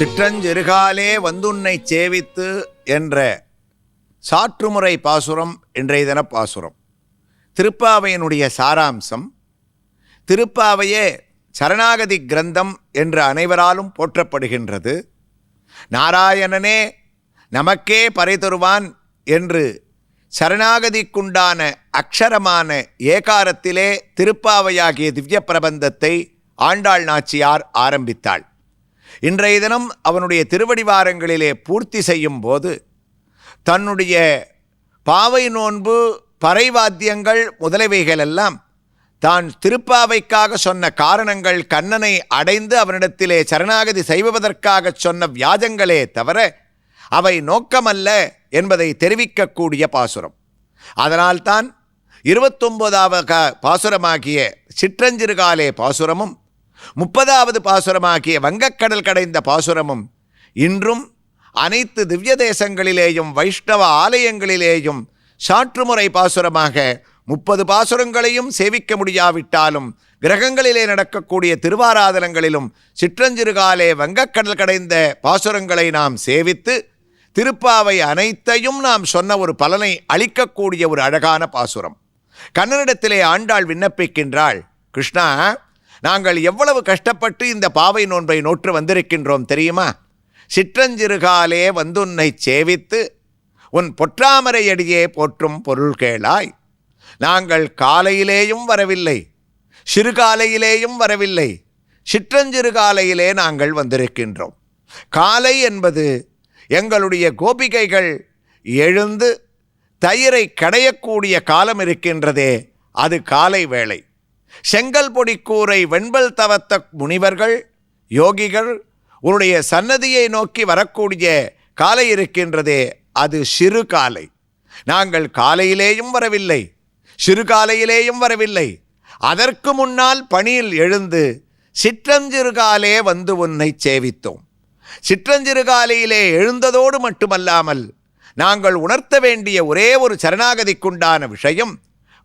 சிற்றஞ்செருகாலே வந்துன்னை சேவித்து என்ற சாற்றுமுறை பாசுரம் இன்றைய தின பாசுரம். திருப்பாவையினுடைய சாராம்சம் திருப்பாவையே சரணாகதி கிரந்தம் என்று அனைவராலும் போற்றப்படுகின்றது. நாராயணனே நமக்கே பறை தருவான் என்று சரணாகதிக்குண்டான அக்ஷரமான ஏகாரத்திலே திருப்பாவையாகிய திவ்ய பிரபந்தத்தை ஆண்டாள் நாச்சியார் ஆரம்பித்தாள். இன்றைய தினம் அவனுடைய திருவடிவாரங்களிலே பூர்த்தி செய்யும் போது தன்னுடைய பாவை நோன்பு பறைவாத்தியங்கள் முதலவைகள் எல்லாம் தான் திருப்பாவைக்காக சொன்ன காரணங்கள் கண்ணனை அடைந்து அவனிடத்திலே சரணாகதி செய்வதற்காக சொன்ன வியாஜங்களே தவிர அவை நோக்கமல்ல என்பதை தெரிவிக்கக்கூடிய பாசுரம். அதனால்தான் இருபத்தொன்பதாவது பாசுரமாகிய சிற்றஞ்சிறுகாலே பாசுரமும் முப்பதாவது பாசுரமாகிய வங்கக்கடல் கடைந்த பாசுரமும் இன்றும் அனைத்து திவ்ய தேசங்களிலேயும் வைஷ்ணவ ஆலயங்களிலேயும் சாற்றுமுறை பாசுரமாக முப்பது பாசுரங்களையும் சேவிக்க முடியாவிட்டாலும் கிரகங்களிலே நடக்கக்கூடிய திருவாராதனங்களிலும் சிற்றஞ்சிறுகாலே வங்கக்கடல் கடைந்த பாசுரங்களை நாம் சேவித்து திருப்பாவை அனைத்தையும் நாம் சொன்ன ஒரு பலனை அளிக்கக்கூடிய ஒரு அழகான பாசுரம். கண்ணனிடத்திலே ஆண்டாள் விண்ணப்பிக்கின்றாள் கிருஷ்ணா நாங்கள் எவ்வளவு கஷ்டப்பட்டு இந்த பாவை நோன்பை நோற்று வந்திருக்கின்றோம் தெரியுமா? சிற்றஞ்சிறுகாலே வந்துன்னை சேவித்து உன் பொற்றாமரையடியே போற்றும் பொருள் கேளாய். நாங்கள் காலையிலேயும் வரவில்லை சிறுகாலையிலேயும் வரவில்லை சிற்றஞ்சிறுகாலையிலே நாங்கள் வந்திருக்கின்றோம். காலை என்பது எங்களுடைய கோபிகைகள் எழுந்து தயிரை கடையக்கூடிய காலம் இருக்கின்றதே அது காலை வேளை. செங்கல் பொடி கூரை வெண்பல் தவத்த முனிவர்கள் யோகிகள் உன்னுடைய சன்னதியை நோக்கி வரக்கூடிய காலை இருக்கின்றதே அது சிறு காலை. நாங்கள் காலையிலேயும் வரவில்லை சிறுகாலையிலேயும் வரவில்லை. அதற்கு முன்னால் பணியில் எழுந்து சிற்றஞ்சிறுகாலே வந்து உன்னை சேவித்தோம். சிற்றஞ்சிறுகாலையிலே எழுந்ததோடு மட்டுமல்லாமல் நாங்கள் உணர்த்த வேண்டிய ஒரே ஒரு சரணாகதிக்குண்டான விஷயம்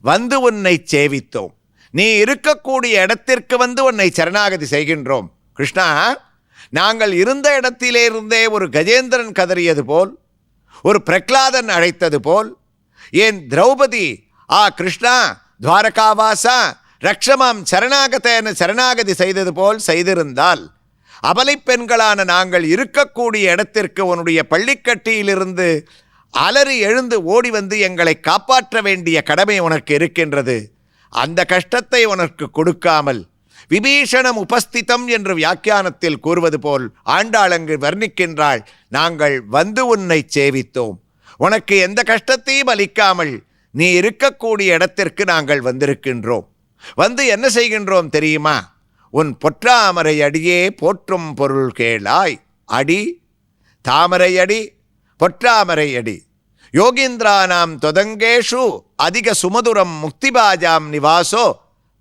வந்து உன்னை சேவித்தோம். நீ இருக்கக்கூடிய இடத்திற்கு வந்து உன்னை சரணாகதி செய்கின்றோம். கிருஷ்ணா நாங்கள் இருந்த இடத்திலே இருந்தே ஒரு கஜேந்திரன் கதறியது போல் ஒரு பிரகலாதன் அழைத்தது போல் ஏன் திரௌபதி ஆ கிருஷ்ணா துவாரகாவாசா ரக்ஷமாம் சரணாகதேன சரணாகதி செய்தது போல் செய்திருந்தால் அபலை பெண்களான நாங்கள் இருக்கக்கூடிய இடத்திற்கு உன்னுடைய பள்ளிக்கட்டியிலிருந்து அலறி எழுந்து ஓடி வந்து எங்களை காப்பாற்ற வேண்டிய கடமை உனக்கு இருக்கின்றது. அந்த கஷ்டத்தை உனக்கு கொடுக்காமல் விபீஷணம் உபஸ்திதம் என்று வியாக்கியானத்தில் கூறுவது போல் ஆண்டாளங்கு வர்ணிக்கின்றாள் நாங்கள் வந்து உன்னை சேவித்தோம். உனக்கு எந்த கஷ்டத்தையும் அளிக்காமல் நீ இருக்கக்கூடிய இடத்திற்கு நாங்கள் வந்திருக்கின்றோம். வந்து என்ன செய்கின்றோம் தெரியுமா? உன் பொற்றாமரை அடியே போற்றும் பொருள் கேளாய். அடி தாமரை அடி பொற்றாமரை அடி. யோகீந்திரானாம் தொதங்கேஷு அதிக சுமதுரம் முக்திபாஜாம் நிவாசோ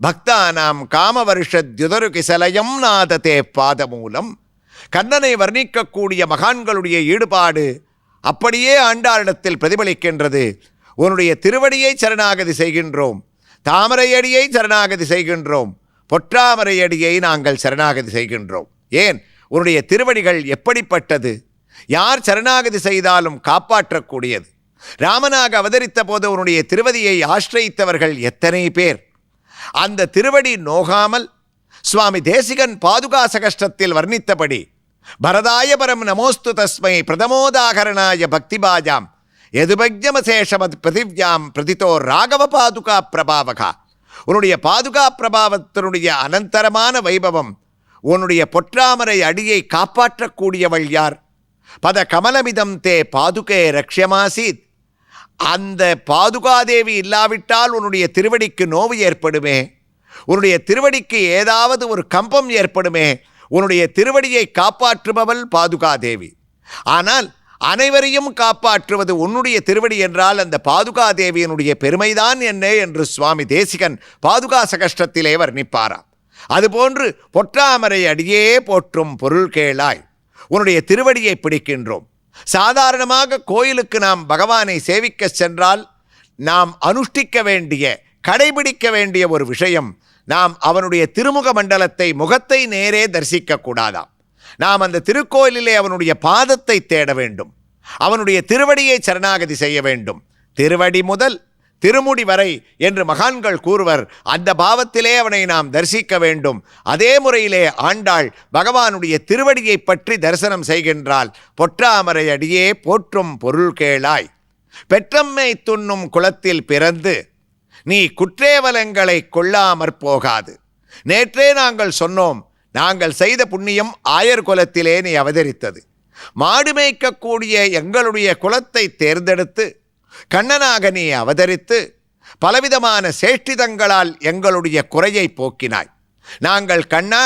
பக்தானாம் காமவருஷத்யுதரு கிசலயம் நாததே பாதமூலம் கண்ணனை வர்ணிக்கக்கூடிய மகான்களுடைய ஈடுபாடு அப்படியே ஆண்டாளிடத்தில் பிரதிபலிக்கின்றது. உன்னுடைய திருவடியை சரணாகதி செய்கின்றோம். தாமரையடியை சரணாகதி செய்கின்றோம். பொற்றாமரையடியை நாங்கள் சரணாகதி செய்கின்றோம். ஏன்? உன்னுடைய திருவடிகள் எப்படிப்பட்டது? யார் சரணாகதி செய்தாலும் காப்பாற்றக்கூடியது? ராமனாக அவதரித்த போது உன்னுடைய திருவதியை ஆශ්‍රயித்தவர்கள் எத்தனை பேர்? அந்த திருவடி நோகாமல் சுவாமி தேசிகன் பாதுகாச கஷ்டத்தில் வர்ணித்தபடி பரதாய பரம் நமோஸ்து தஸ்மை பிரதமோதாகரணாய பக்திபாஜாம் எதுபக்யமசேஷமத் பிருதிவ்யாம் பிரதிதோ ராகவ பாதுகா பிரபாவகா. உன்னுடைய பாதுகா பிரபாவத்தினுடைய அனந்தரமான வைபவம் உன்னுடைய பொற்றாமரை அடியை காப்பாற்றக்கூடியவள் யார்? பத கமலமிதம் தே பாதுகே ரக்ஷமாசீத். அந்த பாதுகாதேவி இல்லாவிட்டால் உன்னுடைய திருவடிக்கு நோவு ஏற்படுமே. உன்னுடைய திருவடிக்கு ஏதாவது ஒரு கம்பம் ஏற்படுமே. உன்னுடைய திருவடியை காப்பாற்றுபவள் பாதுகாதேவி. ஆனால் அனைவரையும் காப்பாற்றுவது உன்னுடைய திருவடி என்றால் அந்த பாதுகாதேவியினுடைய பெருமைதான் என்ன என்று சுவாமி தேசிகன் பாதுகா சகஷ்டத்திலே வர்ணிப்பாராம். அதுபோன்று பொற்றாமரை அடியே போற்றும் பொருள் கேளாய். உன்னுடைய திருவடியை பிடிக்கின்றோம். சாதாரணமாக கோயிலுக்கு நாம் பகவானை சேவிக்க சென்றால் நாம் அனுஷ்டிக்க வேண்டிய கடைபிடிக்க வேண்டிய ஒரு விஷயம். நாம் அவனுடைய திருமுக மண்டலத்தை முகத்தை நேரே தரிசிக்க கூடாதாம். நாம் அந்த திருக்கோயிலிலே அவனுடைய பாதத்தை தேட வேண்டும். அவனுடைய திருவடியை சரணாகதி செய்ய வேண்டும். திருவடி முதல் திருமுடி வரை என்று மகான்கள் கூறுவர். அந்த பாவத்திலே அவனை நாம் தரிசிக்க வேண்டும். அதே முறையிலே ஆண்டாள் பகவானுடைய திருவடியை பற்றி தரிசனம் செய்கின்றாள். பொற்றாமரை அடியே போற்றும் பொருள் கேளாய். பெற்றம்மை துண்ணும் குலத்தில் பிறந்து நீ குற்றேவலங்களை கொள்ளாமற் போகாது. நேற்றே நாங்கள் சொன்னோம் நாங்கள் செய்த புண்ணியம் ஆயர் குலத்திலே நீ அவதரித்தது. மாடு மேய்க்கக்கூடிய எங்களுடைய குலத்தை தேர்ந்தெடுத்து கண்ணனாக நீ அவதரித்து பலவிதமான சேஷ்டிதங்களால் எங்களுடைய குறையை போக்கினாய். நாங்கள் கண்ணா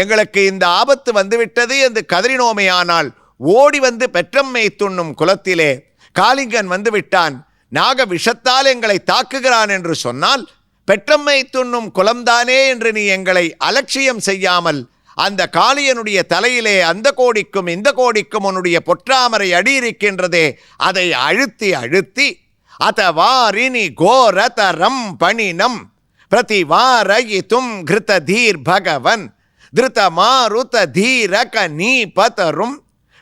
எங்களுக்கு இந்த ஆபத்து வந்துவிட்டது என்று கதறினோமையானால் ஓடி வந்து பெற்றம்மை துண்ணும் குலத்திலே காளிங்கன் வந்துவிட்டான். நாக விஷத்தால் எங்களை தாக்குகிறான் என்று சொன்னால் பெற்றம்மை துண்ணும் குலம்தானே என்று நீ எங்களை அலட்சியம் செய்யாமல் அந்த காளியனுடைய தலையிலே அந்த கோடிக்கும் இந்த கோடிக்கும் உன்னுடைய பொற்றாமரை அடி இருக்கின்றதே அதை அழுத்தி அழுத்தி அத வாரிணி கோர தரம் பணினம் பிரதி வாரயித்தும் கிருத தீர் பகவன் திருத்த மாருத தீரக நீ பதரும்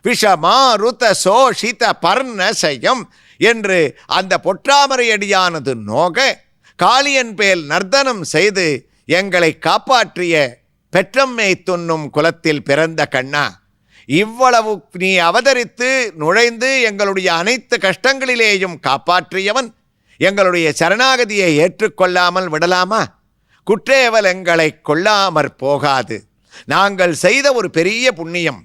விஷமாருத சோஷித பர்ணசயம் என்று அந்த பொற்றாமரை அடியானது நோக காளியன் பேல் நர்த்தனம் செய்து எங்களை காப்பாற்றிய பெற்றம்மை துண்ணும் குலத்தில் பிறந்த கண்ணா இவ்வளவு நீ அவதரித்து நுழைந்து எங்களுடைய அனைத்து கஷ்டங்களிலேயும் காப்பாற்றியவன் எங்களுடைய சரணாகதியை ஏற்றுக்கொள்ளாமல் விடலாமா? குற்றேவல் எங்களை கொள்ளாமற் போகாது. நாங்கள் செய்த ஒரு பெரிய புண்ணியம்.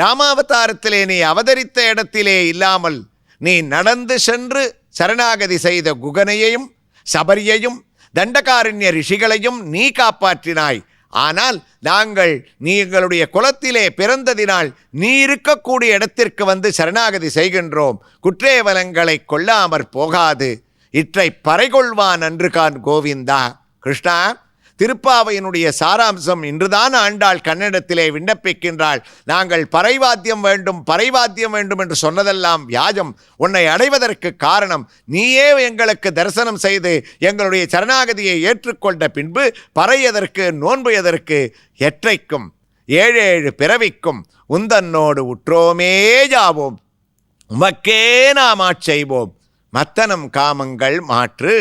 ராமாவதாரத்திலே நீ அவதரித்த இடத்திலே இல்லாமல் நீ நடந்து சென்று சரணாகதி செய்த குகனையையும் சபரியையும் தண்டகாரண்ய ரிஷிகளையும் நீ காப்பாற்றினாய். ஆனால் நாங்கள் நீ எங்களுடைய குலத்திலே பிறந்ததினால் நீ இருக்கக்கூடிய இடத்திற்கு வந்து சரணாகதி செய்கின்றோம். குற்றேவலங்களை கொள்ளாமற் போகாது. இற்றை பறைகொள்வான் அன்று கான் கோவிந்தா. கிருஷ்ணா? திருப்பாவையினுடைய சாராம்சம் இன்றுதான் ஆண்டாள் கன்னடத்திலே விண்ணப்பிக்கின்றாள். நாங்கள் பறைவாத்தியம் வேண்டும் பறைவாத்தியம் வேண்டும் என்று சொன்னதெல்லாம் வியாஜம். உன்னை அடைவதற்கு காரணம் நீயே எங்களுக்கு தரிசனம் செய்து எங்களுடைய சரணாகதியை ஏற்றுக்கொண்ட பின்பு பறை எதற்கு நோன்பு எதற்கு எற்றைக்கும் ஏழேழு பிறவிக்கும் உந்தன்னோடு உற்றோமே ஜாவோம். உமக்கே நாம் ஆட்செய்வோம் மத்தனம் காமங்கள் மாற்று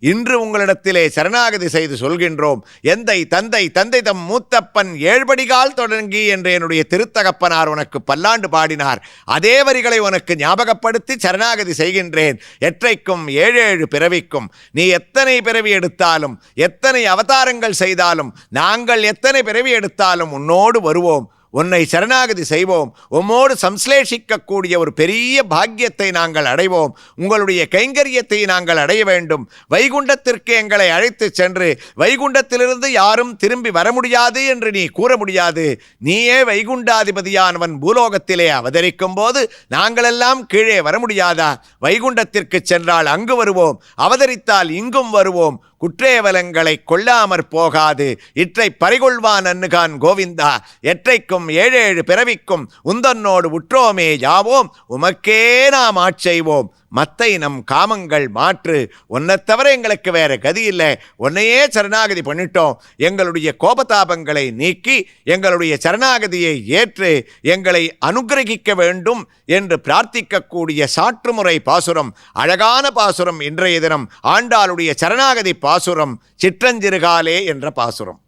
இன்று உங்களிடத்திலே சரணாகதி செய்து சொல்கின்றோம் எந்தை தந்தை தந்தை தம் மூத்தப்பன் ஏழ்படிகால் தொடங்கி என்று என்னுடைய திருத்தகப்பனார் உனக்கு பல்லாண்டு பாடினார். அதே வரிகளை உனக்கு ஞாபகப்படுத்தி சரணாகதி செய்கின்றேன். எற்றைக்கும் ஏழேழு பிறவிக்கும் நீ எத்தனை பிறவி எடுத்தாலும் எத்தனை அவதாரங்கள் செய்தாலும் நாங்கள் எத்தனை பிறவி எடுத்தாலும் உன்னோடு வருவோம். உன்னை சரணாகதி செய்வோம். உம்மோடு சம்ஸ்லேஷிக்கக்கூடிய ஒரு பெரிய பாக்கியத்தை நாங்கள் அடைவோம். உங்களுடைய கைங்கரியத்தை நாங்கள் அடைய வேண்டும். வைகுண்டத்திற்கு எங்களை அழைத்து சென்று வைகுண்டத்திலிருந்து யாரும் திரும்பி வர முடியாது என்று நீ கூற முடியாது. நீயே வைகுண்டாதிபதியானவன் பூலோகத்திலே அவதரிக்கும் போது நாங்களெல்லாம் கீழே வர முடியாதா? வைகுண்டத்திற்கு சென்றால் அங்கு வருவோம். அவதரித்தால் இங்கும் வருவோம். குற்றேவலங்களை கொள்ளாமற் போகாது. இற்றை பறிகொள்வான் அன்னுகான் கோவிந்தா. எற்றைக்கும் ஏழேழு பிறவிக்கும் உந்தன்னோடு உற்றோமே யாவோம்? உமக்கே நாம் ஆட்செய்வோம் மத்தை நம் காமங்கள் மாற்று. உன்னைத் தவிர எங்களுக்கு வேற கதி இல்லை. உன்னையே சரணாகதி பண்ணிட்டோம். எங்களுடைய கோபதாபங்களை நீக்கி எங்களுடைய சரணாகதியை ஏற்று எங்களை அனுக்கிரகிக்க வேண்டும் என்று பிரார்த்திக்கக்கூடிய சாற்றுமுறை பாசுரம் அழகான பாசுரம் இன்றைய தினம் ஆண்டாளுடைய சரணாகதி பாசுரம் சிற்றஞ்சிறுகாலே என்ற பாசுரம்.